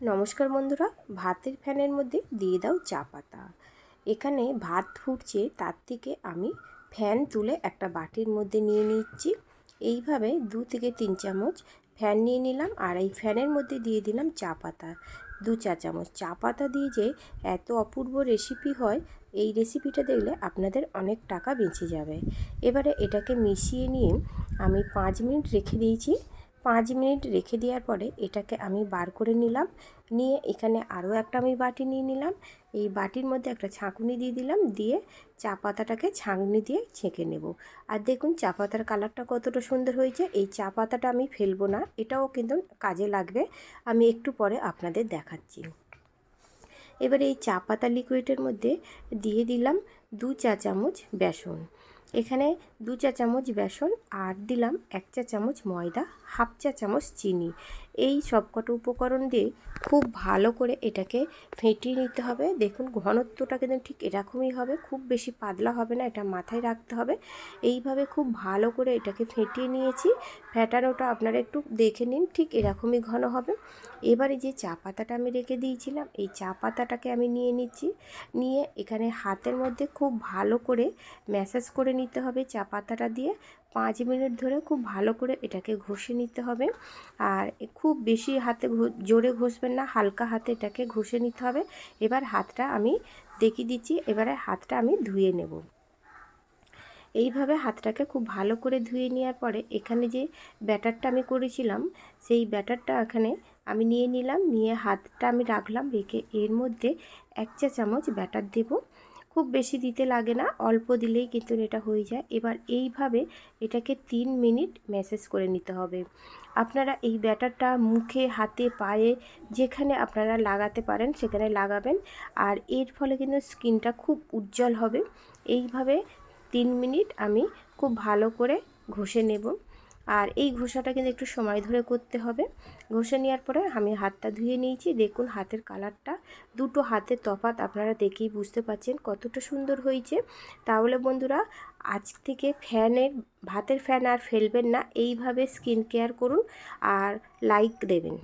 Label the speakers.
Speaker 1: নমস্কার বন্ধুরা, ভাতের ফ্যানের মধ্যে দিয়ে দাও চা পাতা। এখানে ভাত ফুটছে, তার থেকে আমি ফ্যান তুলে একটা বাটির মধ্যে নিয়ে নিচ্ছি। এইভাবে দু থেকে তিন চামচ ফ্যান নিয়ে নিলাম আর এই ফ্যানের মধ্যে দিয়ে দিলাম চা পাতা। দু চা চামচ চা পাতা দিয়ে যে এত অপূর্ব রেসিপি হয়, এই রেসিপিটা দেখলে আপনাদের অনেক টাকা বেঁচে যাবে। এবারে এটাকে মিশিয়ে নিয়ে আমি পাঁচ মিনিট রেখে দিয়েছি। পাঁচ মিনিট রেখে দেওয়ার পরে এটাকে আমি বার করে নিলাম। নিয়ে এখানে আরও একটা আমি বাটি নিয়ে নিলাম। এই বাটির মধ্যে একটা ছাঁকুনি দিয়ে দিলাম। দিয়ে চা পাতাটাকে ছাঁকনি দিয়ে ছেঁকে নেব। আর দেখুন চা পাতার কালারটা কতটা সুন্দর হয়েছে। এই চা পাতাটা আমি ফেলব না। এটাও কিন্তু কাজে লাগবে। আমি একটু পরে আপনাদের দেখাচ্ছি। এবারে এই চা পাতা লিকুইডের মধ্যে দিয়ে দিলাম দু চা চামচ বেসন। এখানে দু চা চামচ বেসন আর দিলাম এক চা চামচ ময়দা, হাফ চা চামচ চিনি। এই সবকটা উপকরণ দিয়ে খুব ভালো করে এটাকে ফেটিয়ে নিতে হবে। দেখুন, ঘনত্বটা কিন্তু ঠিক এরকমই হবে, খুব বেশি পাতলা হবে না, এটা মাথায় রাখতে হবে। এইভাবে খুব ভালো করে এটাকে ফেটিয়ে নিয়েছি। ফেটানোটা আপনারা একটু দেখে নিন, ঠিক এরকমই ঘন হবে। এবারে যে চা পাতাটা আমি রেখে দিয়েছিলাম, এই চা পাতাটাকে আমি নিয়ে নিচ্ছি। নিয়ে এখানে হাতের মধ্যে খুব ভালো করে ম্যাসাজ করে নিতে হবে চা পাতাটা দিয়ে। পাঁচ মিনিট ধরে খুব ভালো করে এটাকে ঘষে নিতে হবে। আর খুব বেশি হাতে জোরে ঘষবেন না, হালকা হাতে এটাকে ঘষে নিতে হবে। এবার হাতটা আমি দেখিয়ে দিচ্ছি, এবারে হাতটা আমি ধুয়ে নেব। এইভাবে হাতটাকে খুব ভালো করে ধুয়ে নেওয়ার পরে এখানে যে ব্যাটারটা আমি করেছিলাম, সেই ব্যাটারটা এখানে আমি নিয়ে নিলাম, নিয়ে হাতটা আমি রাখলাম, রেখে এর মধ্যে এক চা চামচ ব্যাটার দেব। খুব বেশি দিতে লাগে না, অল্প দিলেই কিন্তু এটা হয়ে যায়। এবার এইভাবে এটাকে তিন মিনিট ম্যাসেজ করে নিতে হবে। আপনারা এই ব্যাটারটা মুখে, হাতে, পায়ে যেখানে আপনারা লাগাতে পারেন সেখানে লাগাবেন। আর এর ফলে কিন্তু স্কিনটা খুব উজ্জ্বল হবে। এইভাবে তিন মিনিট আমি খুব ভালো করে ঘষে নেব। আর এই ঘোষাটা কিন্তু একটু সময় ধরে করতে হবে। ঘষে নেওয়ার পরে আমি হাতটা ধুয়ে নিয়েছি। দেখুন হাতের কালারটা। দুটো হাতের তফাত আপনারা দেখেই বুঝতে পারছেন কতটা সুন্দর হয়েছে। তাহলে বন্ধুরা, আজ থেকে ফ্যানের, ভাতের ফ্যান আর ফেলবেন না। এইভাবে স্কিন কেয়ার করুন আর লাইক দেবেন।